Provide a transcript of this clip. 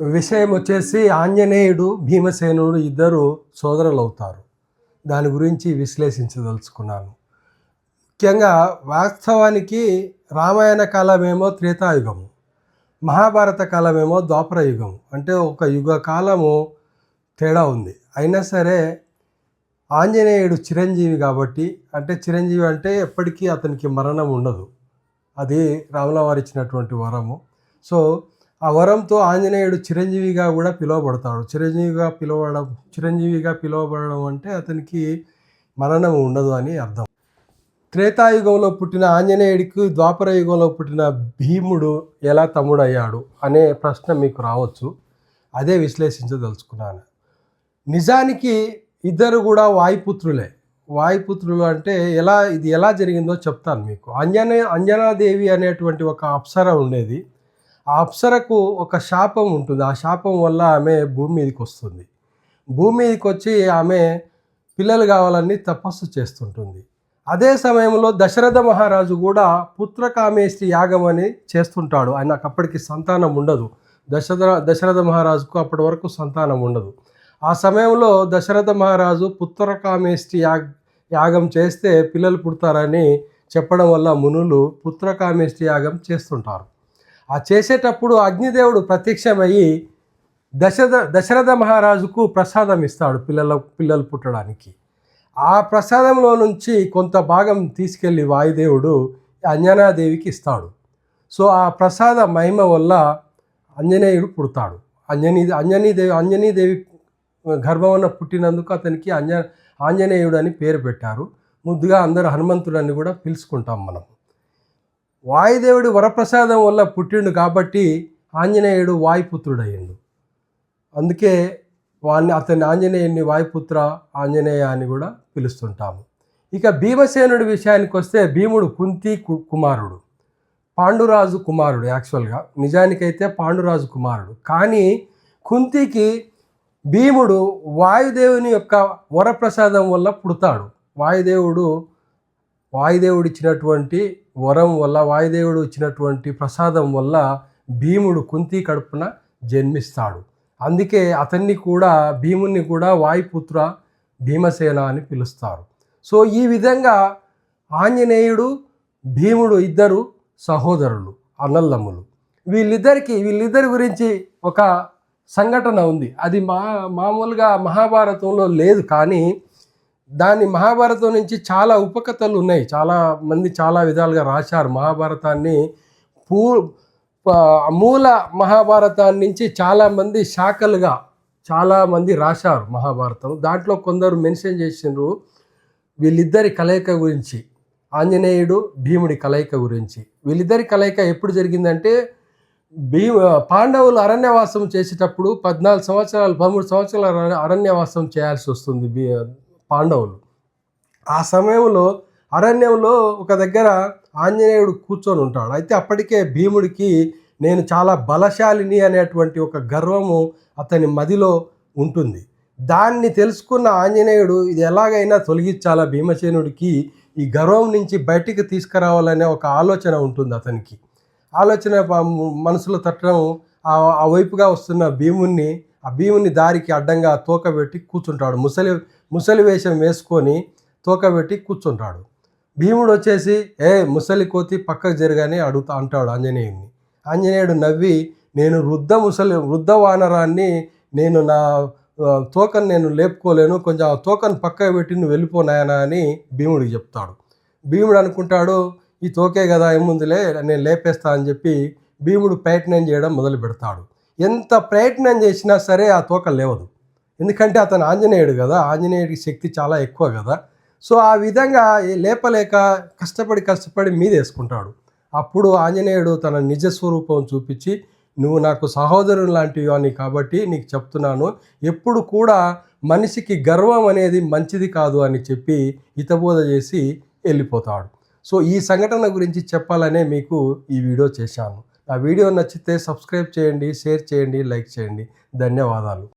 విషయం వచ్చేసి ఆంజనేయుడు భీమసేనుడు ఇద్దరు సోదరులు అవుతారు దాని గురించి విశ్లేషించదలుచుకున్నాను. ముఖ్యంగా వాస్తవానికి రామాయణ కాలమేమో త్రేతాయుగము మహాభారత కాలమేమో ద్వాపర యుగం అంటే ఒక యుగ కాలము తేడా ఉంది. అయినా సరే ఆంజనేయుడు చిరంజీవి కాబట్టి అంటే చిరంజీవి అంటే ఎప్పటికీ అతనికి మరణం ఉండదు. అది రాములవారు ఇచ్చినటువంటి వరము. సో ఆ వరంతో ఆంజనేయుడు చిరంజీవిగా కూడా పిలువబడతాడు. చిరంజీవిగా పిలువడం చిరంజీవిగా పిలువబడడం అంటే అతనికి మరణం ఉండదు అని అర్థం. త్రేతాయుగంలో పుట్టిన ఆంజనేయుడికి ద్వాపర యుగంలో పుట్టిన భీముడు ఎలా తమ్ముడయ్యాడు అనే ప్రశ్న మీకు రావచ్చు. అదే విశ్లేషించదలుచుకున్నాను. నిజానికి ఇద్దరు కూడా వాయుపుత్రులే. వాయుపుత్రులు అంటే ఎలా ఇది ఎలా జరిగిందో చెప్తాను మీకు. అంజనే అంజనాదేవి అనేటువంటి ఒక అప్సర ఉండేది. ఆ అప్సరకు ఒక శాపం ఉంటుంది. ఆ శాపం వల్ల ఆమె భూమి మీదకి వస్తుంది. భూమి మీదకి వచ్చి ఆమె పిల్లలు కావాలని తపస్సు చేస్తుంటుంది. అదే సమయంలో దశరథ మహారాజు కూడా పుత్రకామేష్టి యాగం అని చేస్తుంటాడు. ఆయనకు అప్పటికి సంతానం ఉండదు. దశరథ దశరథ మహారాజుకు అప్పటి వరకు సంతానం ఉండదు. ఆ సమయంలో దశరథ మహారాజు పుత్రకామేష్టి యాగ యాగం చేస్తే పిల్లలు పుడతారని చెప్పడం వల్ల మునులు పుత్రకామేష్టి యాగం చేస్తుంటారు. ఆ చేసేటప్పుడు అగ్నిదేవుడు ప్రత్యక్షమయ్యి దశరథ దశరథ మహారాజుకు ప్రసాదం ఇస్తాడు పిల్లల పిల్లలు పుట్టడానికి. ఆ ప్రసాదంలో నుంచి కొంత భాగం తీసుకెళ్ళి వాయుదేవుడు అంజనాదేవికి ఇస్తాడు. సో ఆ ప్రసాద మహిమ వల్ల ఆంజనేయుడు పుడతాడు. అంజనీ అంజనీదేవి అంజనీదేవి గర్భవన పుట్టినందుకు అతనికి అంజ ఆంజనేయుడు అని పేరు పెట్టారు. ముద్దుగా అందరు హనుమంతుడని కూడా పిలుచుకుంటాం మనం. వాయుదేవుడి వరప్రసాదం వల్ల పుట్టిండు కాబట్టి ఆంజనేయుడు వాయుపుత్రుడయ్యిండు. అందుకే వాణ్ణి అతని ఆంజనేయుని వాయుపుత్ర ఆంజనేయ అని కూడా పిలుస్తుంటాము. ఇక భీమసేనుడి విషయానికి వస్తే భీముడు కుంతి కు- కుమారుడు. పాండురాజు కుమారుడు యాక్చువల్గా. నిజానికైతే పాండురాజు కుమారుడు. కానీ కుంతికి భీముడు వాయుదేవుని యొక్క వరప్రసాదం వల్ల పుడతాడు. వాయుదేవుడు వాయుదేవుడు ఇచ్చినటువంటి వరం వల్ల వాయుదేవుడు ఇచ్చినటువంటి ప్రసాదం వల్ల భీముడు కుంతి కడుపున జన్మిస్తాడు. అందుకే అతన్ని కూడా భీముణ్ణి కూడా వాయుపుత్ర భీమసేన అని పిలుస్తారు. సో ఈ విధంగా ఆంజనేయుడు భీముడు ఇద్దరు సహోదరులు అన్నల్లమ్ములు వీళ్ళిద్దరికి వీళ్ళిద్దరి గురించి ఒక సంఘటన ఉంది. అది మా మామూలుగా మహాభారతంలో లేదు కానీ దాని మహాభారతం నుంచి చాలా ఉపకథలు ఉన్నాయి. చాలా మంది చాలా విధాలుగా రాశారు. మహాభారతాన్ని పూ మూల మహాభారతాన్ని నుంచి చాలామంది శాఖలుగా చాలామంది రాశారు మహాభారతం. దాంట్లో కొందరు మెన్షన్ చేసినారు వీళ్ళిద్దరి కలయిక గురించి. ఆంజనేయుడు భీముడి కలయిక గురించి. వీళ్ళిద్దరి కలయిక ఎప్పుడు జరిగిందంటే భీ పాండవులు అరణ్యవాసం చేసేటప్పుడు పద్నాలుగు సంవత్సరాలు పదమూడు సంవత్సరాలు అరణ్యవాసం చేయాల్సి వస్తుంది. భీ పాండవులు. ఆ సమయంలో అరణ్యంలో ఒక దగ్గర ఆంజనేయుడు కూర్చొని ఉంటాడు. అయితే అప్పటికే భీముడికి నేను చాలా బలశాలిని అనేటువంటి ఒక గర్వము అతని మదిలో ఉంటుంది. దాన్ని తెలుసుకున్న ఆంజనేయుడు ఇది ఎలాగైనా తొలగించాలా భీమసేనుడికి? ఈ గర్వం నుంచి బయటికి తీసుకురావాలనే ఒక ఆలోచన ఉంటుంది అతనికి. ఆలోచన మనసులో తట్టడం ఆ ఆ వైపుగా వస్తున్న భీముణ్ణి ఆ భీముని దారికి అడ్డంగా తోకబెట్టి కూర్చుంటాడు. ముసలి ముసలి వేషం వేసుకొని తోకబెట్టి కూర్చుంటాడు. భీముడు వచ్చేసి ఏ ముసలి కోతి పక్కకు జరగానే అడుగుతా అంటాడు ఆంజనేయుడిని ఆంజనేయుడు నవ్వి నేను వృద్ధ ముసలి వృద్ధ వానరాన్ని నేను నా తోకను నేను లేపుకోలేను కొంచెం ఆ తోకను పక్కకు పెట్టి నువ్వు వెళ్ళిపోనాయనా అని భీముడికి చెప్తాడు. భీముడు అనుకుంటాడు ఈ తోకే కదా ఏముందిలే నేను లేపేస్తా అని చెప్పి భీముడు ప్రయత్నం చేయడం మొదలు పెడతాడు ఎంత ప్రయత్నం చేసినా సరే ఆ తోక లేవదు. ఎందుకంటే అతను ఆంజనేయుడు కదా ఆంజనేయుడికి శక్తి చాలా ఎక్కువ కదా. సో ఆ విధంగా లేపలేక కష్టపడి కష్టపడి మీదేసుకుంటాడు. అప్పుడు ఆంజనేయుడు తన నిజ స్వరూపం చూపించి నువ్వు నాకు సహోదరుని లాంటివి అని కాబట్టి నీకు చెప్తున్నాను. ఎప్పుడు కూడా మనిషికి గర్వం అనేది మంచిది కాదు అని చెప్పి హితబోధ చేసి వెళ్ళిపోతాడు. సో ఈ సంఘటన గురించి చెప్పాలనే మీకు ఈ వీడియో చేశాను. ఆ వీడియో నచ్చితే సబ్స్క్రైబ్ చేయండి షేర్ చేయండి లైక్ చేయండి. ధన్యవాదాలు.